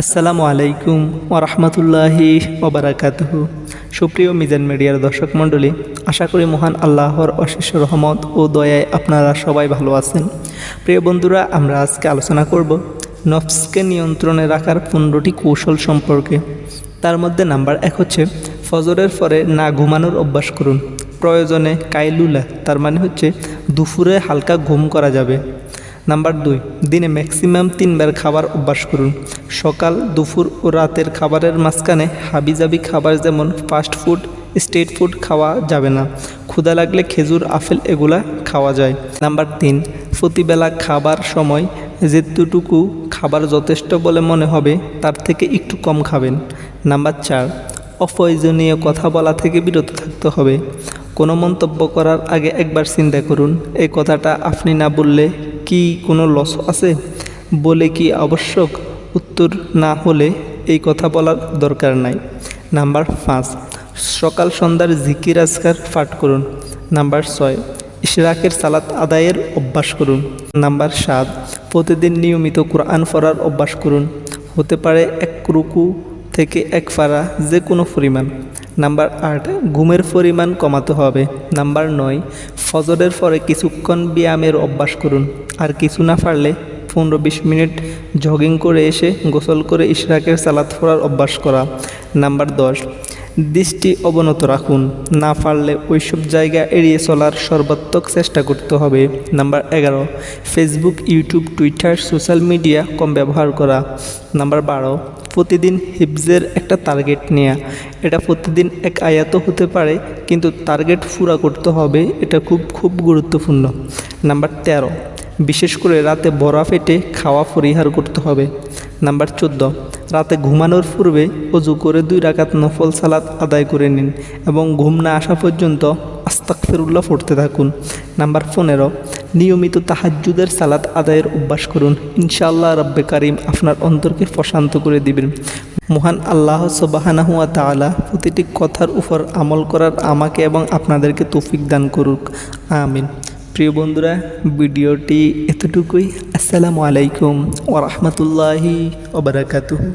আসসালামু আলাইকুম ওরহমতুল্লাহি ওবরাকাতুহ সুপ্রিয় মিজান মিডিয়ার দর্শক মণ্ডলী, আশা করি মহান আল্লাহর অশেষ রহমত ও দয়ায় আপনারা সবাই ভালো আছেন। প্রিয় বন্ধুরা, আমরা আজকে আলোচনা করব নফসকে নিয়ন্ত্রণে রাখার পনেরোটি কৌশল সম্পর্কে। তার মধ্যে নাম্বার এক হচ্ছে, ফজরের পরে না ঘুমানোর অভ্যাস করুন। প্রয়োজনে কাইলুলা, তার মানে হচ্ছে দুপুরে হালকা ঘুম করা যাবে। নাম্বার দুই, দিনে ম্যাক্সিমাম তিনবার খাবার অভ্যাস করুন। সকাল, দুপুর ও রাতের খাবারের মাঝখানে হাবিজাবি খাবার যেমন ফাস্ট ফুড স্ট্রিট ফুড খাওয়া যাবে না। ক্ষুধা লাগলে খেজুর, আপেল এগুলা খাওয়া যায়। নাম্বার তিন, প্রতিবেলা খাবার সময় যেটুকু খাবার যথেষ্ট বলে মনে হবে, তার থেকে একটু কম খাবেন। নাম্বার চার, অপ্রয়োজনীয় কথা বলা থেকে বিরত থাকতে হবে। কোনো মন্তব্য করার আগে একবার চিন্তা করুন, এই কথাটা আপনি না বললে কি কোনো লস আছে? বলে কি আবশ্যক? উত্তর না হলে এই কথা বলার দরকার নাই। নাম্বার পাঁচ, সকাল সন্ধ্যার জিকির আজকার পাঠ করুন। নাম্বার ছয়, ইশরাকের সালাত আদায়ের অভ্যাস করুন। নাম্বার সাত, প্রতিদিন নিয়মিত কোরআন পড়ার অভ্যাস করুন। হতে পারে এক রুকু থেকে এক ফাড়া যে কোনো পরিমাণ। নাম্বার আট, ঘুমের পরিমাণ কমাতে হবে। নাম্বার নয়, ফজরের পরে কিছুক্ষণ ব্যায়ামের অভ্যাস করুন। আর কিছু না পারলে পনেরো বিশ মিনিট জগিং করে এসে গোসল করে ইশরাকের সালাত ফোড়ার অভ্যাস করা। নাম্বার দশ দৃষ্টি অবনত রাখুন। না পারলে ওইসব জায়গা এড়িয়ে চলার সর্বাত্মক চেষ্টা করতে হবে। নাম্বার এগারো Facebook YouTube Twitter social media কম ব্যবহার করা। নাম্বার বারো, প্রতিদিন হিপজের একটা টার্গেট নেওয়া এটা প্রতিদিন এক আয়াত হতে পারে, কিন্তু টার্গেট পুরা করতে হবে, এটা খুব খুব গুরুত্বপূর্ণ। নাম্বার তেরো, বিশেষ করে রাতে বড়া ফেটে খাওয়া পরিহার করতে হবে। নাম্বার চোদ্দ রাতে ঘুমানোর পূর্বে অজু করে দুই রাকাত নফল সালাত আদায় করে নিন এবং ঘুম না আসা পর্যন্ত আস্তাক ফেরুল্লাহ পড়তে থাকুন। নাম্বার পনেরো, নিয়মিত তাহাজ্জুদের সালাত আদায়ের অভ্যাস করুন। ইনশাআল্লাহ রব্বে কারিম আপনার অন্তরকে প্রশান্ত করে দিবেন। মহান আল্লাহ সবাহানাহুয়া তাআলা প্রতিটি কথার উপর আমল করার আমাকে এবং আপনাদেরকে তৌফিক দান করুক। আমিন। প্রিয় বন্ধুরা ভিডিওটি এতটুকুই। আসসালামু আলাইকুম ওরহমতুল্লাহি ওবরাকাতুহু